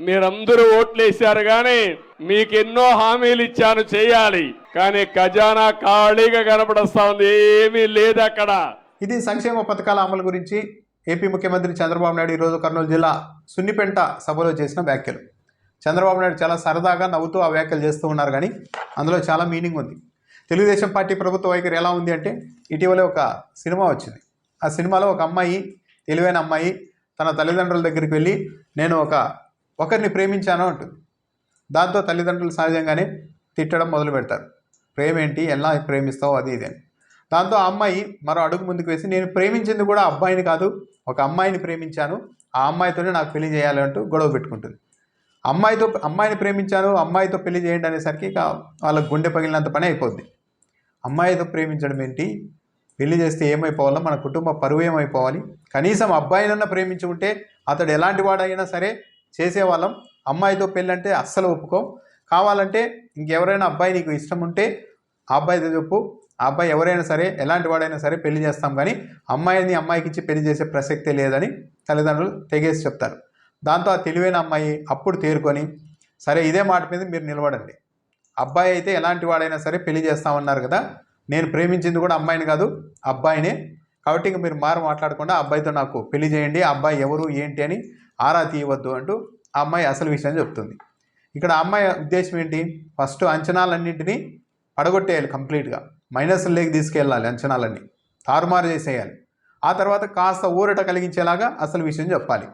మీరందరూ ఓట్లేశారు కానీ మీకు ఎన్నో హామీలు ఇచ్చాను చేయాలి. కానీ ఖజానా ఖాళీగా కనపడస్తా ఉంది ఏమీ లేదు అక్కడ. ఇది సంక్షేమ పథకాల అమలు గురించి ఏపీ ముఖ్యమంత్రి చంద్రబాబు నాయుడు ఈరోజు కర్నూలు జిల్లా సున్నిపెంట సభలో చేసిన వ్యాఖ్యలు. చంద్రబాబు నాయుడు చాలా సరదాగా నవ్వుతూ ఆ వ్యాఖ్యలు చేస్తూ ఉన్నారు కానీ అందులో చాలా మీనింగ్ ఉంది. తెలుగుదేశం పార్టీ ప్రభుత్వ వైఖరి ఎలా ఉంది అంటే ఇటీవలే ఒక సినిమా వచ్చింది. ఆ సినిమాలో ఒక అమ్మాయి తెలివైన అమ్మాయి తన తల్లిదండ్రుల దగ్గరికి వెళ్ళి నేను ఒక ఒకరిని ప్రేమించాను అంటుంది. దాంతో తల్లిదండ్రులు సహజంగానే తిట్టడం మొదలు పెడతారు. ప్రేమ ఏంటి ఎలా ప్రేమిస్తావు? అది ఇది అని. దాంతో ఆ అమ్మాయి మరో అడుగు ముందుకు వేసి నేను ప్రేమించింది కూడా అబ్బాయిని కాదు ఒక అమ్మాయిని ప్రేమించాను ఆ అమ్మాయితోనే నాకు పెళ్ళి చేయాలి అంటూ గొడవ పెట్టుకుంటుంది. అమ్మాయితో అమ్మాయిని ప్రేమించాను అమ్మాయితో పెళ్ళి చేయండి అనేసరికి ఇక వాళ్ళ గుండె పగిలినంత పని అయిపోద్ది. అమ్మాయితో ప్రేమించడం ఏంటి? పెళ్ళి చేస్తే ఏమైపోవాలో మన కుటుంబ పరువు ఏమైపోవాలి? కనీసం అబ్బాయినన్నా ప్రేమించి ఉంటే అతడు ఎలాంటి వాడైనా సరే చేసేవాళ్ళం. అమ్మాయితో పెళ్ళి అంటే అస్సలు ఒప్పుకోం. కావాలంటే ఇంకెవరైనా అబ్బాయి నీకు ఇష్టం ఉంటే ఆ అబ్బాయితో చెప్పు. ఆ అబ్బాయి ఎవరైనా సరే ఎలాంటి వాడైనా సరే పెళ్ళి చేస్తాం కానీ అమ్మాయిని అమ్మాయికి ఇచ్చి పెళ్ళి చేసే ప్రసక్తే లేదని తల్లిదండ్రులు తెగేసి చెప్తారు. దాంతో ఆ తెలివైన అమ్మాయి అప్పుడు తేరుకొని సరే ఇదే మాట మీద మీరు నిలబడండి. అబ్బాయి అయితే ఎలాంటి వాడైనా సరే పెళ్ళి చేస్తామన్నారు కదా నేను ప్రేమించింది కూడా అమ్మాయిని కాదు అబ్బాయినే కాబట్టి ఇంక మీరు మారు మాట్లాడకుండా అబ్బాయితో నాకు పెళ్ళి చేయండి అబ్బాయి ఎవరు ఏంటి అని ఆరా తీయవద్దు అంటూ ఆ అమ్మాయి అసలు విషయం చెప్తుంది. ఇక్కడ అమ్మాయి ఉద్దేశం ఏంటి? ఫస్ట్ అంచనాలన్నింటినీ పడగొట్టేయాలి కంప్లీట్గా. మైనస్ లేకి తీసుకెళ్ళాలి అంచనాలన్నీ. తారుమారు చేసేయాలి. ఆ తర్వాత కాస్త ఊరట కలిగించేలాగా అసలు విషయం చెప్పాలి.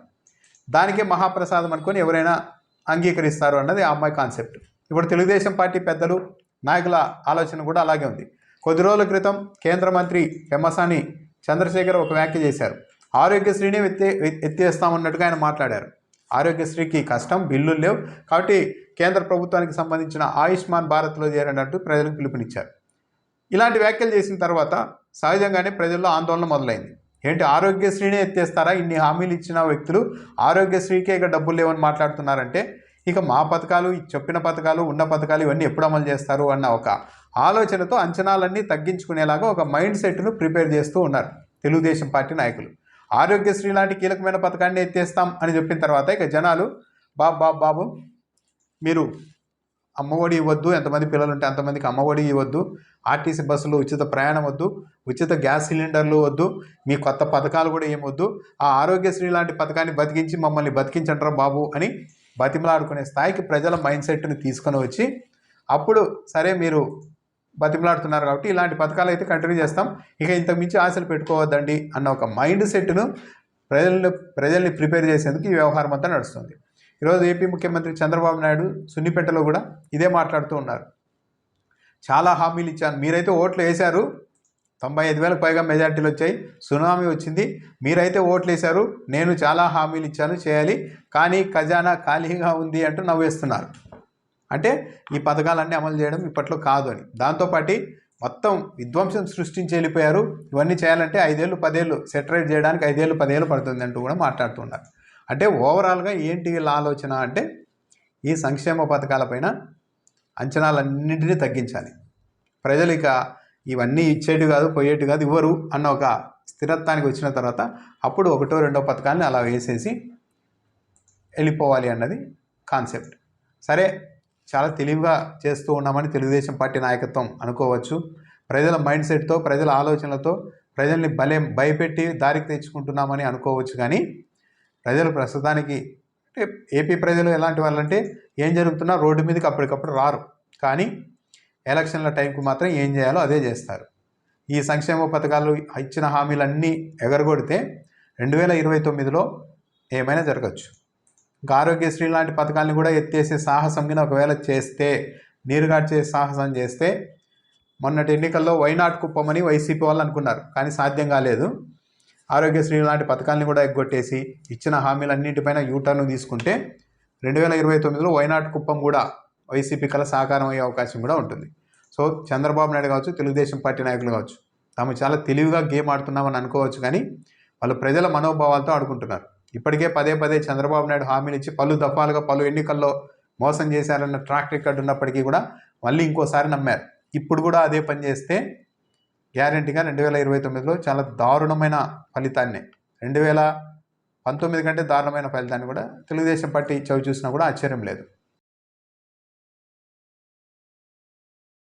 దానికే మహాప్రసాదం అనుకొని ఎవరైనా అంగీకరిస్తారు అన్నది ఆ అమ్మాయి కాన్సెప్ట్. ఇప్పుడు తెలుగుదేశం పార్టీ పెద్దలు నాయకుల ఆలోచన కూడా అలాగే ఉంది. కొద్ది రోజుల క్రితం కేంద్ర మంత్రి పెమ్మసాని చంద్రశేఖర్ ఒక వ్యాఖ్య చేశారు. ఆరోగ్యశ్రీని ఎత్తే ఎత్తేస్తామన్నట్టుగా ఆయన మాట్లాడారు. ఆరోగ్యశ్రీకి కష్టం బిల్లులు లేవు. కాబట్టి కేంద్ర ప్రభుత్వానికి సంబంధించిన ఆయుష్మాన్ భారత్లో చేరనట్టు ప్రజలకు పిలుపునిచ్చారు. ఇలాంటి వ్యాఖ్యలు చేసిన తర్వాత సహజంగానే ప్రజల్లో ఆందోళన మొదలైంది. ఏంటి ఆరోగ్యశ్రీనే ఎత్తేస్తారా? ఇన్ని హామీలు ఇచ్చిన వ్యక్తులు ఆరోగ్యశ్రీకే ఇక డబ్బులు లేవని మాట్లాడుతున్నారంటే ఇక మా పథకాలు చెప్పిన పథకాలు ఉన్న పథకాలు ఇవన్నీ ఎప్పుడు అమలు చేస్తారు అన్న ఒక ఆలోచనతో అంచనాలన్నీ తగ్గించుకునేలాగా ఒక మైండ్ సెట్ను ప్రిపేర్ చేస్తూ ఉన్నారు తెలుగుదేశం పార్టీ నాయకులు. ఆరోగ్యశ్రీ లాంటి కీలకమైన పథకాన్ని ఎత్తేస్తాం అని చెప్పిన తర్వాత ఇక జనాలు బాబు బాబు బాబు మీరు అమ్మఒడి ఇవ్వద్దు ఎంతమంది పిల్లలు ఉంటే అంతమందికి అమ్మఒడి ఇవ్వద్దు ఆర్టీసీ బస్సులు ఉచిత ప్రయాణం వద్దు ఉచిత గ్యాస్ సిలిండర్లు వద్దు మీ కొత్త పథకాలు కూడా ఏమొద్దు ఆ ఆరోగ్యశ్రీ లాంటి పథకాన్ని బతికించి మమ్మల్ని బతికించంటారా బాబు అని బతిమలాడుకునే స్థాయికి ప్రజల మైండ్ సెట్ని తీసుకొని వచ్చి అప్పుడు సరే మీరు బతిమలాడుతున్నారు కాబట్టి ఇలాంటి పథకాలు అయితే కంటిన్యూ చేస్తాం. ఇక ఇంతకు మించి ఆశలు పెట్టుకోవద్దండి అన్న ఒక మైండ్ సెట్ను ప్రజలను ప్రజల్ని ప్రిపేర్ చేసేందుకు ఈ వ్యవహారం అంతా నడుస్తుంది. ఈరోజు ఏపీ ముఖ్యమంత్రి చంద్రబాబు నాయుడు సున్నిపేటలో కూడా ఇదే మాట్లాడుతూ ఉన్నారు. చాలా హామీలు ఇచ్చాను మీరైతే ఓట్లు వేశారు. తొంభై ఐదు వేలకు పైగా మెజార్టీలు వచ్చాయి. సునామీ వచ్చింది. మీరైతే ఓట్లు వేశారు నేను చాలా హామీలు ఇచ్చాను చేయాలి. కానీ ఖజానా ఖాళీగా ఉంది అంటూ నవ్వేస్తున్నారు. అంటే ఈ పథకాలన్నీ అమలు చేయడం ఇప్పట్లో కాదు అని. దాంతోపాటి మొత్తం విధ్వంసం సృష్టించి వెళ్ళిపోయారు. ఇవన్నీ చేయాలంటే ఐదేళ్ళు పదేళ్ళు సెటరేట్ చేయడానికి ఐదేళ్ళు పదేళ్ళు పడుతుంది అంటూ కూడా మాట్లాడుతున్నారు అంటే ఓవరాల్గా ఏంటి వీళ్ళ ఆలోచన అంటే ఈ సంక్షేమ పథకాలపైన అంచనాలన్నింటినీ తగ్గించాలి. ప్రజలు ఇక ఇవన్నీ ఇచ్చేటి కాదు పోయేటి కాదు ఇవ్వరు అన్న ఒక స్థిరత్వానికి వచ్చిన తర్వాత అప్పుడు ఒకటో రెండో పథకాన్ని అలా వేసేసి వెళ్ళిపోవాలి అన్నది కాన్సెప్ట్. సరే చాలా తెలివిగా చేస్తూ ఉన్నామని తెలుగుదేశం పార్టీ నాయకత్వం అనుకోవచ్చు. ప్రజల మైండ్ సెట్తో ప్రజల ఆలోచనలతో ప్రజల్ని భలే భయపెట్టి దారికి తెచ్చుకుంటున్నామని అనుకోవచ్చు కానీ ప్రజలు ప్రస్తుతానికి అంటే ఏపీ ప్రజలు ఎలాంటి వాళ్ళంటే ఏం జరుగుతున్నా రోడ్డు మీదకి అప్పటికప్పుడు రారు. కానీ ఎలక్షన్ల టైంకు మాత్రం ఏం చేయాలో అదే చేస్తారు. ఈ సంక్షేమ పథకాలు ఇచ్చిన హామీలన్నీ ఎగరగొడితే రెండు వేల ఇరవై తొమ్మిదిలో ఏమైనా జరగచ్చు. ఇంకా ఆరోగ్యశ్రీ లాంటి పథకాలను కూడా ఎత్తేసే సాహసం కింద ఒకవేళ చేస్తే నీరుగాడ్చే సాహసం చేస్తే మొన్నటి ఎన్నికల్లో వైనాట్ కుప్పమని వైసీపీ వాళ్ళు అనుకున్నారు కానీ సాధ్యం కాలేదు. ఆరోగ్యశ్రీ లాంటి పథకాలను కూడా ఎగ్గొట్టేసి ఇచ్చిన హామీలన్నింటిపైన యూటర్న్ తీసుకుంటే రెండు వేల ఇరవై తొమ్మిదిలో వైనాట్ కుప్పం కూడా వైసీపీ కల సాకారం అయ్యే అవకాశం కూడా ఉంటుంది. సో చంద్రబాబు నాయుడు కావచ్చు తెలుగుదేశం పార్టీ నాయకులు కావచ్చు. తాము చాలా తెలివిగా గేమ్ ఆడుతున్నామని అనుకోవచ్చు కానీ వాళ్ళు ప్రజల మనోభావాలతో ఆడుకుంటున్నారు. ఇప్పటికే పదే పదే చంద్రబాబు నాయుడు హామీలు ఇచ్చి పలు దఫాలుగా పలు ఎన్నికల్లో మోసం చేశారన్న ట్రాక్ రికార్డు ఉన్నప్పటికీ కూడా మళ్ళీ ఇంకోసారి నమ్మారు. ఇప్పుడు కూడా అదే పని చేస్తే గ్యారంటీగా రెండు వేల ఇరవై తొమ్మిదిలో చాలా దారుణమైన ఫలితాన్ని రెండు వేల పంతొమ్మిది కంటే దారుణమైన ఫలితాన్ని కూడా తెలుగుదేశం పార్టీ చవి చూసినా కూడా ఆశ్చర్యం లేదు.